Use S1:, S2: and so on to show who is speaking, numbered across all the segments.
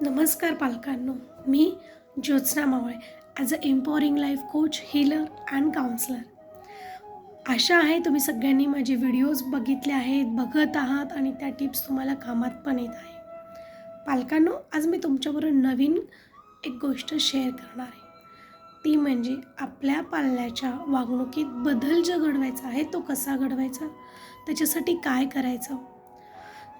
S1: नमस्कार पालकांनो मी Jyotsna Mawale as a empowering life coach healer and counsellor आशा आहे तुम्ही सगळ्यांनी माझे व्हिडिओज बघितले आहेत बघत आहात आणि त्या टिप्स तुम्हाला कामात पण येत आहे. पालकांनो आज मी तुमच्याबरोबर नवीन एक गोष्ट शेअर करणार आहे. ती म्हणजे आपल्या पाल्याच्या वागणुकीत बदल जो घडवायचा आहे तो कसा घडवायचा? त्याच्यासाठी काय करायचं?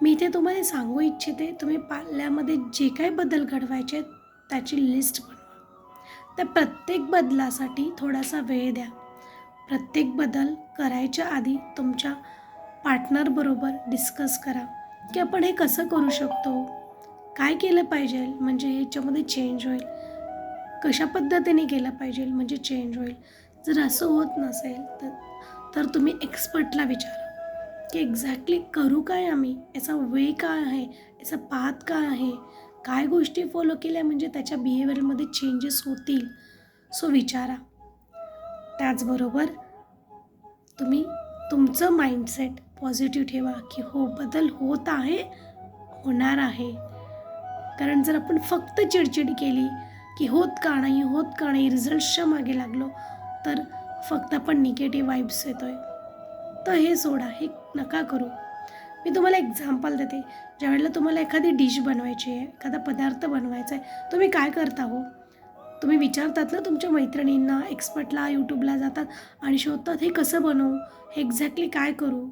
S1: मी इथे तुम्हाला सांगू इच्छिते तुम्ही पाल्यामध्ये जे काही बदल घडवायचे आहेत त्याची लिस्ट बनवा. त्या प्रत्येक बदलासाठी थोडासा वेळ द्या. प्रत्येक बदल करायच्या आधी तुमच्या पार्टनरबरोबर डिस्कस करा की आपण हे कसं करू शकतो? काय केलं पाहिजे? म्हणजे ह्याच्यामध्ये चेंज होईल. कशा पद्धतीने केलं पाहिजे? म्हणजे चेंज होईल. जर असं होत नसेल तर तर तुम्ही एक्सपर्टला विचारा. की एक्झॅक्टली करू काय आम्ही? याचा वे काय आहे? याचा पाथ काय आहे? काय गोष्टी फॉलो केल्या म्हणजे त्याच्या बिहेवियरमध्ये चेंजेस होतील? सो विचारा. त्याचबरोबर तुम्ही तुमचं माइंडसेट पॉझिटिव्ह ठेवा की हो बदल होत आहे होणार आहे. कारण जर आपण फक्त चिडचिड केली की होत का नाही होत का नाही रिझल्टच्या मागे लागलो तर फक्त आपण निगेटिव्ह वाईब्स येतो आहे तर हे सोडा हे नका करू. मी तुम्हाला एक्झाम्पल देते. ज्यावेळेला तुम्हाला एखादी डिश बनवायची आहे एखादा पदार्थ बनवायचा आहे तुम्ही काय करता हो? तुम्ही विचारतात ना तुमच्या मैत्रिणींना एक्सपर्टला यूट्यूबला जातात आणि शोधतात हे कसं बनवू? हे एक्झॅक्टली काय करू?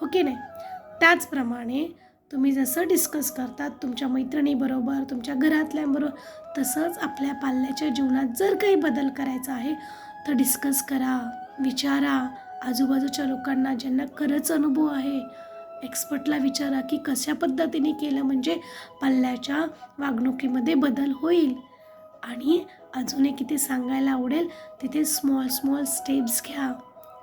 S1: हो की नाही? त्याचप्रमाणे तुम्ही जसं डिस्कस करतात तुमच्या मैत्रिणीबरोबर तुमच्या घरातल्यांबरोबर तसंच आपल्या पाल्याच्या जीवनात जर काही बदल करायचा आहे तर डिस्कस करा विचारा. आजूबाजूच्या लोकांना ज्यांना खरंच अनुभव आहे एक्सपर्टला विचारा की कशा पद्धतीने केलं म्हणजे पल्ल्याच्या वागणुकीमध्ये बदल होईल. आणि अजून एक इथे सांगायला आवडेल तिथे स्मॉल स्मॉल स्टेप्स घ्या.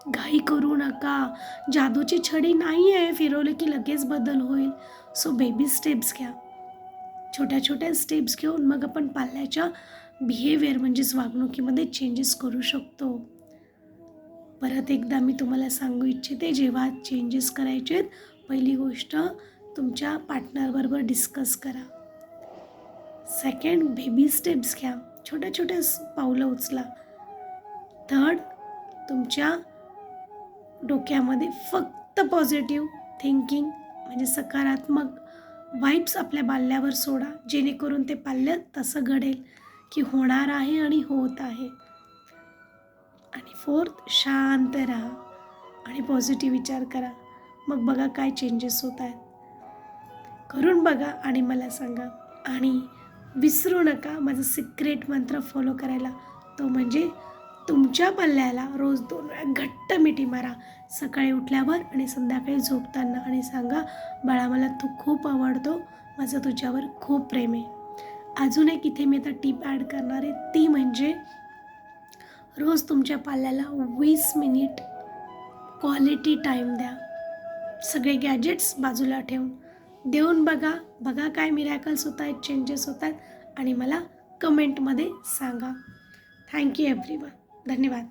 S1: घाई करू नका. जादूची छडी नाही आहे फिरवले की लगेच बदल होईल. सो बेबी स्टेप्स घ्या. छोट्या छोट्या स्टेप्स घेऊन मग आपण पाल्याच्या बिहेवियर म्हणजेच वागणुकीमध्ये चेंजेस करू शकतो. परत एकदा मी तुम्हाला सांगू इच्छिते जेव्हा चेंजेस करायचे आहेत पहिली गोष्ट तुमच्या पार्टनरबरोबर डिस्कस करा. सेकंड बेबी स्टेप्स घ्या. छोट्या छोट्या पावलं उचला. थर्ड तुमच्या डोक्यामध्ये फक्त पॉझिटिव्ह थिंकिंग म्हणजे सकारात्मक वाईब्स आपल्या बाल्यावर सोडा. जेणेकरून ते पाल्य तसं घडेल की होणार आहे आणि होत आहे. आणि फोर्थ शांत राहा आणि पॉझिटिव्ह विचार करा. मग बघा काय चेंजेस होत आहेत. करून बघा आणि मला सांगा. आणि विसरू नका माझं सिक्रेट मंत्र फॉलो करायला. तो म्हणजे तुमच्या पल्ल्याला रोज दोन वेळा घट्ट मिठी मारा. सकाळी उठल्यावर आणि संध्याकाळी झोपताना. आणि सांगा बाळा मला तू खूप आवडतो. माझं तुझ्यावर खूप प्रेम आहे. अजून एक इथे मी आता टीप ॲड करणार आहे. ती म्हणजे रोज तुमच्या पाल्याला वीस मिनिट क्वालिटी टाईम द्या. सगळे गॅजेट्स बाजूला ठेवून. देऊन बघा बघा काय मिरॅकल्स होत आहेत चेंजेस होत आहेत आणि मला कमेंटमध्ये सांगा. थँक्यू एव्हरीवन धन्यवाद.